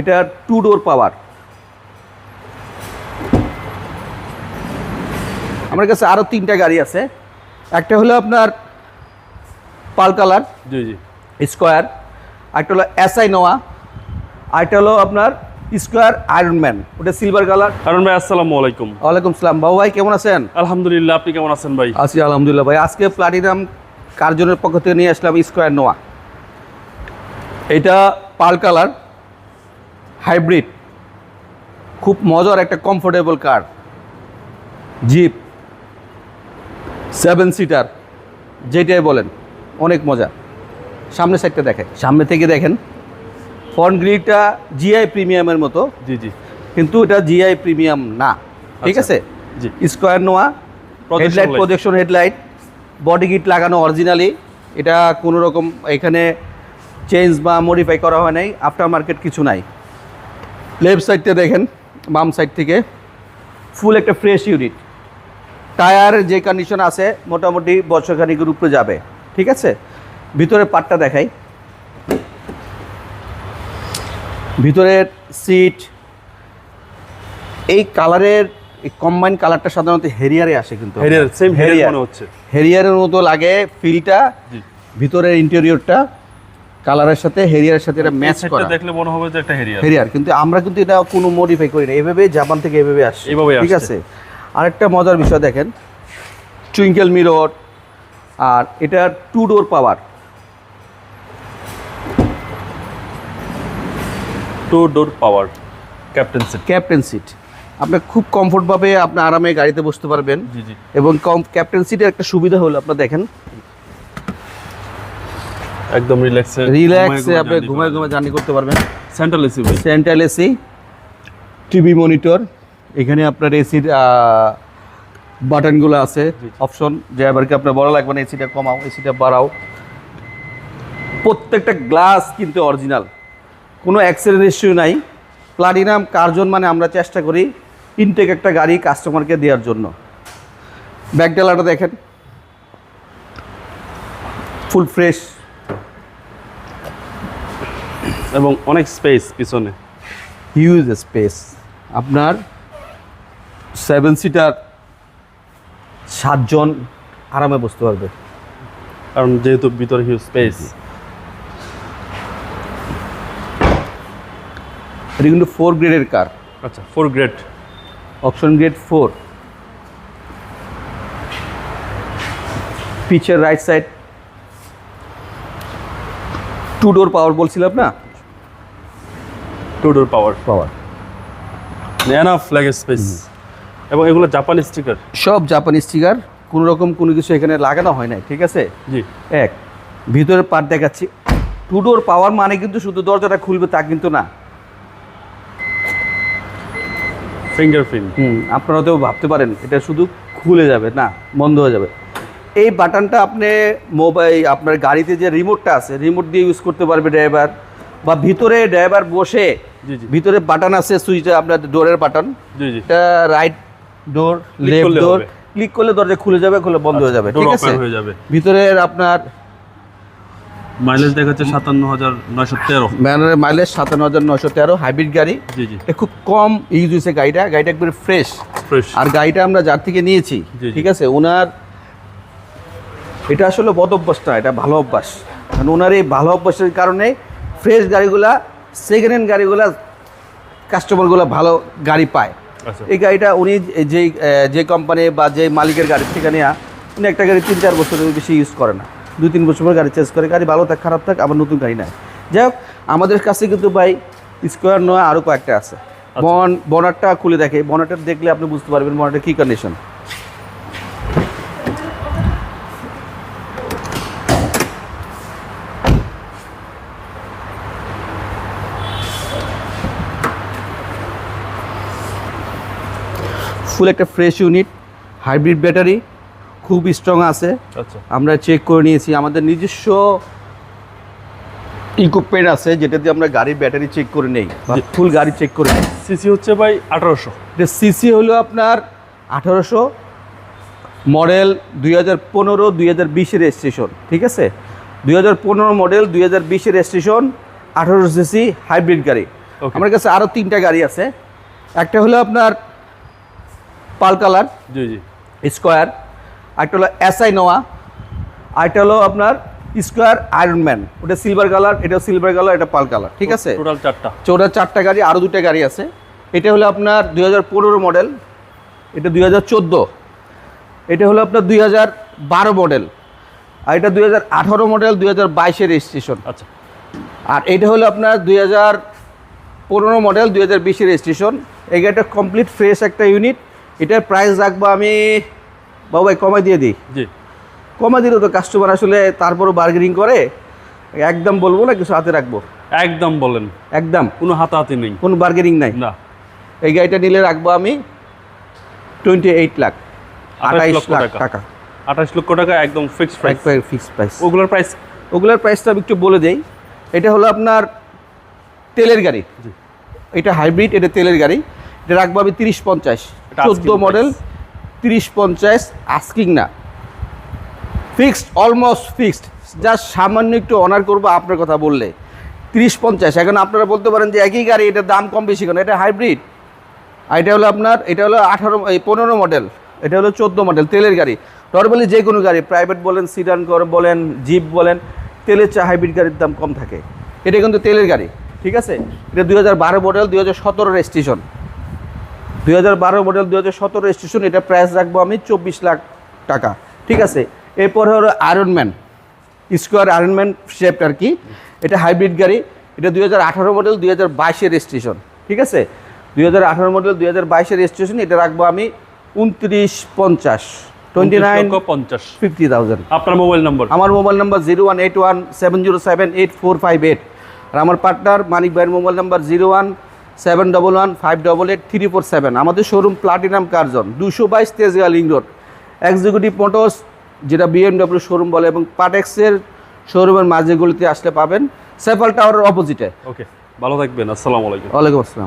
এটা two door পাওয়ার আমার কাছে আরও তিনটা গাড়ি আছে। একটা হলো আপনার পাল কালার জি জি। স্কোয়ার। একটা হলো এসআই নোয়া। আরেকটা হলো আপনার স্কোয়ার আয়রনম্যান ওটা সিলভার কালার। আয়রন ভাই আসসালামু আলাইকুম। ওয়ালাইকুম সালাম। বাবু ভাই কেমন আছেন? আলহামদুলিল্লাহ আপনি কেমন আছেন ভাই? আছি আলহামদুলিল্লাহ ভাই। আজকে প্লাটিনাম কার্জনের পক্ষ থেকে নিয়ে আসলাম স্কোয়ার নোয়া। এটা পাল কালার। হাইব্রিড খুব মজার একটা comfortable car jeep seven seater যেটাই বলেন অনেক মজা। সামনে সাইডটা দেখেন সামনে থেকে দেখেন ফ্রন্ট গ্রিলটা জিআই প্রিমিয়ামের মতো। জি জি। কিন্তু এটা জিআই প্রিমিয়াম না ঠিক আচ্ছা। আছে? জি। Square Noah headlight. Projection headlight body kit লাগানো অরিজিনালি এটা কোনো রকম এখানে চেঞ্জ বা মডিফাই করা হয় নাই আফটার মার্কেট কিছু নাই। লেফট সাইডটা দেখেন বাম সাইড থেকে। ফুল একটা ফ্রেশ ইউনিট। টায়ার যে কন্ডিশন আছে মোটামুটি বছরখানিকের উপরে যাবে। ঠিক আছে? ভিতরের পার্টটা দেখাই। ভিতরের সিট এই কালারের এই কম্বাইন কালারটা সাধারণত হেরিয়ারে আসে কিন্তু হেরিয়ার সেম হেরিয়ার মনে হচ্ছে। হেরিয়ারের মতো লাগে ফিলটা ভিতরের ইন্টেরিয়রটা কালারের সাথে হেরিয়ারের সাথে এটা ম্যাচ করা। দেখলে মনে হবে যে একটা হেরিয়ার। হেরিয়ার কিন্তু আমরা কিন্তু এটা কোনো মডিফাই করি না। এভাবে জাপান থেকে এভাবে আসে এভাবেই ঠিক। আছে? আরেকটা মজার বিষয় দেখেন। টুইঙ্কেল মিরর আর এটা two door power two door power captain seat captain seat আপনি খুব কমফোর্টভাবে আপনি আরামে গাড়িতে বসতে পারবেন। জি জি। এবং কম ক্যাপ্টেন সিটের একটা সুবিধা হলো আপনার দেখেন একদম রিল্যাক্সে রিল্যাক্সে আপনি ঘুমায় ঘুমায় জার্নি করতে পারবেন। সেন্ট্রাল এসি ভাই। সেন্ট্রাল এসি টিভি মনিটর এখানে আপনার এসির বাটনগুলো আছে অপশন ড্রাইভারকে আপনার বলা লাগবে না এসিটা কমাও এসিটা বাড়াও। প্রত্যেকটা গ্লাস কিন্তু অরিজিনাল কোনো অ্যাক্সিডেন্ট ইস্যু নাই। প্লাটিনাম কার্জন মানে আমরা চেষ্টা করি ইনটেক একটা গাড়ি কাস্টমারকে দেওয়ার জন্য। ব্যাকডালাটা দেখেন। ফুল ফ্রেশ এবং অনেক স্পেস পিছনে। হিউজ স্পেস আপনার সেভেন সিটার সাতজন আরামে বসতে পারবে। কারণ যেহেতু ভিতরে হিউজ স্পেস এটা কিন্তু ফোর গ্রেডের কার আচ্ছা four grade option grade four পিচের right side two door power বলছিলাম না two door power. Power enough লাগে স্পেস এবং এগুলো জাপানি স্টিকার সব জাপানি স্টিকার কোনো রকম কোনো কিছু এখানে লাগানো হয় নাই ঠিক আছে? জি। এক ভিতরের পার্ট দেখাচ্ছি। টু ডোর পাওয়ার মানে কিন্তু শুধু দরজাটা খুলবে তা কিন্তু না। ফিঙ্গারপ্রিন্ট হুম আপনারা তো ভাবতে পারেন এটা শুধু খুলে যাবে না বন্ধ হয়ে যাবে। এই বাটনটা আপনি মোবাইল আপনার গাড়িতে যে রিমোটটা আছে রিমোট দিয়ে ইউজ করতে পারবে ড্রাইভার বা ভিতরে ড্রাইভার বসে ভিতরে বাটন আছে সুইচে আপনার ডোরের বাটন এটা right door left door click করলে দরজা খুলে যাবে খুলে বন্ধ হয়ে যাবে ঠিক আছে? ভিতরের আপনার মাইলেজ দেখাচ্ছে সাতান্ন হাজার নয়শো তেরো। মাইলেজ সাতান্ন হাজার নশো তেরো হাইব্রিড গাড়ি। জি জি। খুব কম ইউজ হয়েছে গাড়িটা। গাড়িটা একবারে ফ্রেশ ফ্রেশ আর গাড়িটা আমরা যার থেকে নিয়েছি। ঠিক আছে? ওনার এটা আসলে বদ অভ্যাস না এটা ভালো অভ্যাস। কারণ ওনার এই ভালো অভ্যাসের কারণে ফ্রেশ গাড়িগুলা সেকেন্ড হ্যান্ড গাড়িগুলা কাস্টমারগুলো ভালো গাড়ি পায়। আচ্ছা। এই গাড়িটা উনি যে যে কোম্পানি বা যে মালিকের গাড়ি থেকে নেওয়া উনি একটা গাড়ি তিন চার বছরের বেশি ইউজ করে না। দুই তিন বছর পর গাড়ি চেঞ্জ করে গাড়ি ভালো থাক খারাপ থাক আবার নতুন গাড়ি নেয়। যাই হোক আমাদের কাছে কিন্তু ভাই স্কোয়ার নোয়া আরও কয়েকটা আছে। বন বনারটা খুলে দেখে। বনারটা দেখলে আপনি বুঝতে পারবেন বনারটা কী কন্ডিশন ফুল একটা ফ্রেশ ইউনিট হাইব্রিড ব্যাটারি খুব স্ট্রং আছে। আচ্ছা। আমরা চেক করে নিয়েছি আমাদের নিজস্ব ইকুইপমেন্ট আছে যেটা দিয়ে আমরা গাড়ির ব্যাটারি চেক করে নেই। ফুল গাড়ি চেক করে নেই। সিসি হচ্ছে ভাই আঠারোশো। এটা সিসি হলো আপনার আঠারোশো মডেল দুই হাজার পনেরো দুই হাজার বিশের রেজিস্ট্রেশন ঠিক আছে? দুই হাজার পনেরো মডেল দুই হাজার বিশের রেজিস্ট্রেশন আঠারোশো সিসি হাইব্রিড গাড়ি. আমার কাছে আরও তিনটা গাড়ি আছে। একটা হলো আপনার পাল কালার জি জি। স্কোয়ার আরেকটা হলো এসআই নোয়া আরেকটা হলো আপনার স্কোয়ার আয়রনম্যান ওটা সিলভার কালার এটা সিলভার কালার এটা পাল কালার ঠিক আছে? টোটাল চারটা। চৌড়া চারটা গাড়ি আরও দুটো গাড়ি আছে। এটা হলো আপনার দুই হাজার পনেরো মডেল এটা দুই হাজার চোদ্দ। এটা হলো আপনার দুই হাজার বারো মডেল আর এটা দুই হাজার আঠারো মডেল দুই হাজার বাইশের রেজিস্ট্রেশন আচ্ছা। আর এটা হলো আপনার দুই হাজার পনেরো মডেল দুই হাজার বিশের রেজিস্ট্রেশন এই গাড়িটা কমপ্লিট ফ্রেশ একটা ইউনিট এটার প্রাইস রাখব আমি বাবু ভাই কমাই দিয়ে দিই। জি। কমাই দিলে তো কাস্টমার আসলে তারপরও বার্গেনিং করে একদম বলব না কিছু হাতে রাখব। একদম বলেন। একদম। কোনো হাতাহাতি নেই। কোনো বার্গেনিং নাই। না। এই গাড়িটা নিলে রাখব আমি টোয়েন্টি এইট লাখ আঠাইশ লক্ষ লাখ টাকা। আঠাশ লক্ষ টাকা একদম ফিক্সড প্রাইস ফিক্সড প্রাইস ওগুলোর প্রাইস ওগুলোর প্রাইসটা আমি একটু বলে দেই। এটা হলো আপনার তেলের গাড়ি। এটা হাইব্রিড এটা তেলের গাড়ি। এটা রাখব আমি তিরিশ পঞ্চাশ। চোদ্দ মডেল তিরিশ পঞ্চাশ আস্কিং না। ফিক্সড অলমোস্ট ফিক্সড জাস্ট সামান্য একটু অনার করব আপনার কথা বললে। তিরিশ পঞ্চাশ। এখন আপনারা বলতে পারেন যে একই গাড়ি এটার দাম কম বেশি কেন? এটা হাইব্রিড আর এটা হলো আপনার এটা হলো আঠারো এই পনেরো মডেল এটা হলো চোদ্দ মডেল তেলের গাড়ি। নর্মালি যে কোনো গাড়ি প্রাইভেট বলেন সিডান কর বলেন জিপ বলেন তেলের চা হাইব্রিড গাড়ির দাম কম থাকে। এটা কিন্তু তেলের গাড়ি ঠিক আছে? এটা দুই হাজার বারো মডেল দুই হাজার সতেরো রেজিস্ট্রেশন দুই হাজার বারো মডেল দুই হাজার সতেরো রেজিস্ট্রেশন এটা প্রাইস রাখব আমি চব্বিশ লাখ টাকা। ঠিক আছে? এরপরে হলো iron man square iron man শেপট আর কি। এটা হাইব্রিড গাড়ি এটা দুই হাজার আঠারো মডেল দুই হাজার বাইশের রেজিস্ট্রেশন ঠিক আছে? দুই হাজার আঠারো মডেল দুই হাজার বাইশের রেজিস্ট্রেশন এটা রাখব আমি উনত্রিশ পঞ্চাশ টোয়েন্টি নাইন পঞ্চাশ। ফিফটি থাউজেন্ড আপনার মোবাইল নম্বর আমার mobile number zero one eight one seven zero seven eight four five eight আর আমার পার্টনার মানিক ভাইয়ের mobile number zero one seven double one five double eight three four seven আমাদের showroom platinum Curzon দুশো বাইশ Tejgaon link road executive motors যেটা BMW showroom বলে এবং পাটেক্সের শোরুমের মাঝেগুলিতে আসলে পাবেন। সেফাল টাওয়ারের অপোজিটে ওকে ভালো থাকবেন আসসালামু আলাইকুম। ওয়ালাইকুম আসসালাম।